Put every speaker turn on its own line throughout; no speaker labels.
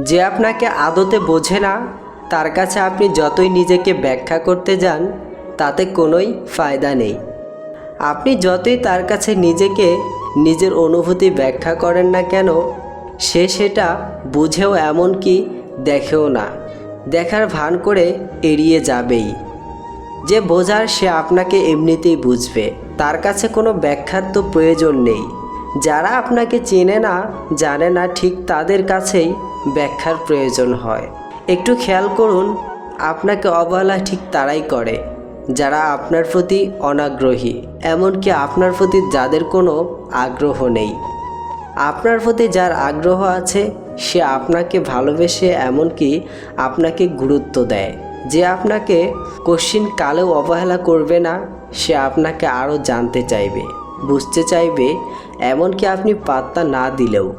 যে আপনাকে আদতে বোঝে না, তার কাছে আপনি যতই নিজেকে ব্যাখ্যা করতে যান, তাতে কোনোই ফায়দা নেই। আপনি যতই তার কাছে নিজেকে নিজের অনুভূতি ব্যাখ্যা করেন না কেন, সে সেটা বুঝেও এমনকি দেখেও না। দেখার ভান করে এড়িয়ে যাবেই। যে বোঝার সে আপনাকে এমনিতেই বুঝবে। তার কাছে কোনো ব্যাখ্যার তো প্রয়োজন নেই। যারা আপনাকে চেনে না, জানে না ঠিক তাদের কাছেই ব্যাখ্যার প্রয়োজন হয়। একটু খেয়াল করুন, আপনাকে অবহেলা ঠিক তারাই করে, যারা আপনার প্রতি অনাগ্রহী, এমনকি আপনার প্রতি যাদের কোনো আগ্রহ নেই। আপনার প্রতি যার আগ্রহ আছে, সে আপনাকে ভালোবেসে এমনকি আপনাকে গুরুত্ব দেয়। যে আপনাকে কশিন কালেও অবহেলা করবে না, সে আপনাকে আরও জানতে চাইবে। বুঝতে চাইবে, এমনকি আপনি পাত্তা না দিলেও।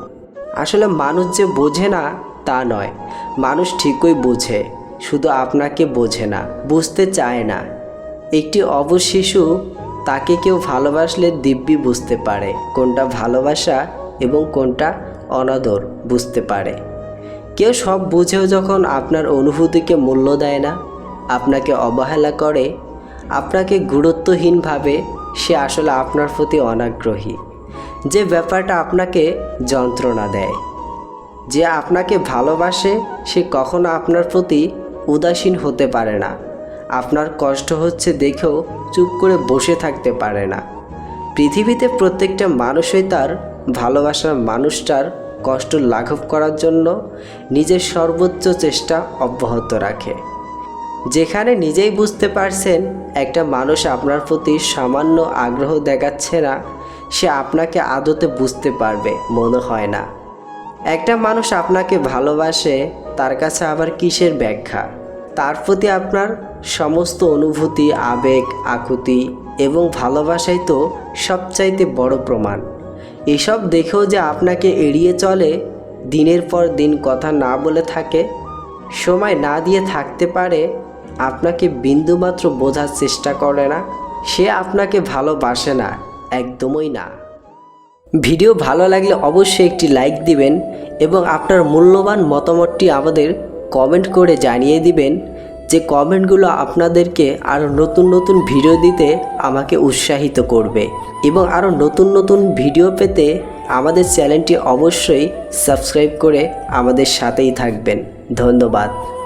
আসলে মানুষ যে বোঝে না, তা নয়। মানুষ ঠিকই বোঝে, শুধু আপনাকে বোঝে না, বুঝতে চায় না। একটি অবশ শিশু তাকে কেউ ভালোবাসলে দিব্যি বুঝতে পারে, কোনটা ভালোবাসা এবং কোনটা অনাদর বুঝতে পারে। কেউ সব বুঝেও যখন আপনার অনুভূতিকে মূল্য দেয় না, আপনাকে অবহেলা করে, আপনাকে গুরুত্বহীন ভাবে সে আসলে আপনার প্রতি অনাগ্রহী। যে ব্যাপারটা আপনাকে যন্ত্রণা দেয়, যে আপনাকে ভালোবাসে, সে কখনো আপনার প্রতি উদাসীন হতে পারে না। আপনার কষ্ট হচ্ছে দেখেও চুপ করে বসে থাকতে পারে না। পৃথিবীতে প্রত্যেকটা মানুষই তার ভালোবাসার মানুষটার কষ্ট লাঘব করার জন্য নিজের সর্বোচ্চ চেষ্টা অব্যাহত রাখে। যেখানে নিজেই বুঝতে পারছেন একটা মানুষ আপনার প্রতি সামান্য আগ্রহ দেখাচ্ছে না, সে আপনাকে আদতে বুঝতে পারবে, মনে হয় না। একটা মানুষ আপনাকে ভালোবাসে, তার কাছে আবার কিসের ব্যাখ্যা? তার প্রতি আপনার সমস্ত অনুভূতি, আবেগ, আকুতি এবং ভালোবাসাই তো সবচাইতে বড় প্রমাণ। এসব দেখেও যে আপনাকে এড়িয়ে চলে, দিনের পর দিন কথা না বলে থাকে, সময় না দিয়ে থাকতে পারে আপনাকে বিন্দুমাত্র বোঝার চেষ্টা করে না, সে আপনাকে ভালোবাসে না, একদমই না। ভিডিও ভালো লাগলে অবশ্যই একটি লাইক দিবেন এবং আপনার মূল্যবান মতামতটি আমাদের কমেন্ট করে জানিয়ে দিবেন যে কমেন্টগুলো আপনাদেরকে আরও নতুন নতুন ভিডিও দিতে আমাকে উৎসাহিত করবে এবং আরও নতুন নতুন ভিডিও পেতে আমাদের চ্যানেলটি অবশ্যই সাবস্ক্রাইব করে আমাদের সাথেই থাকবেন। ধন্যবাদ।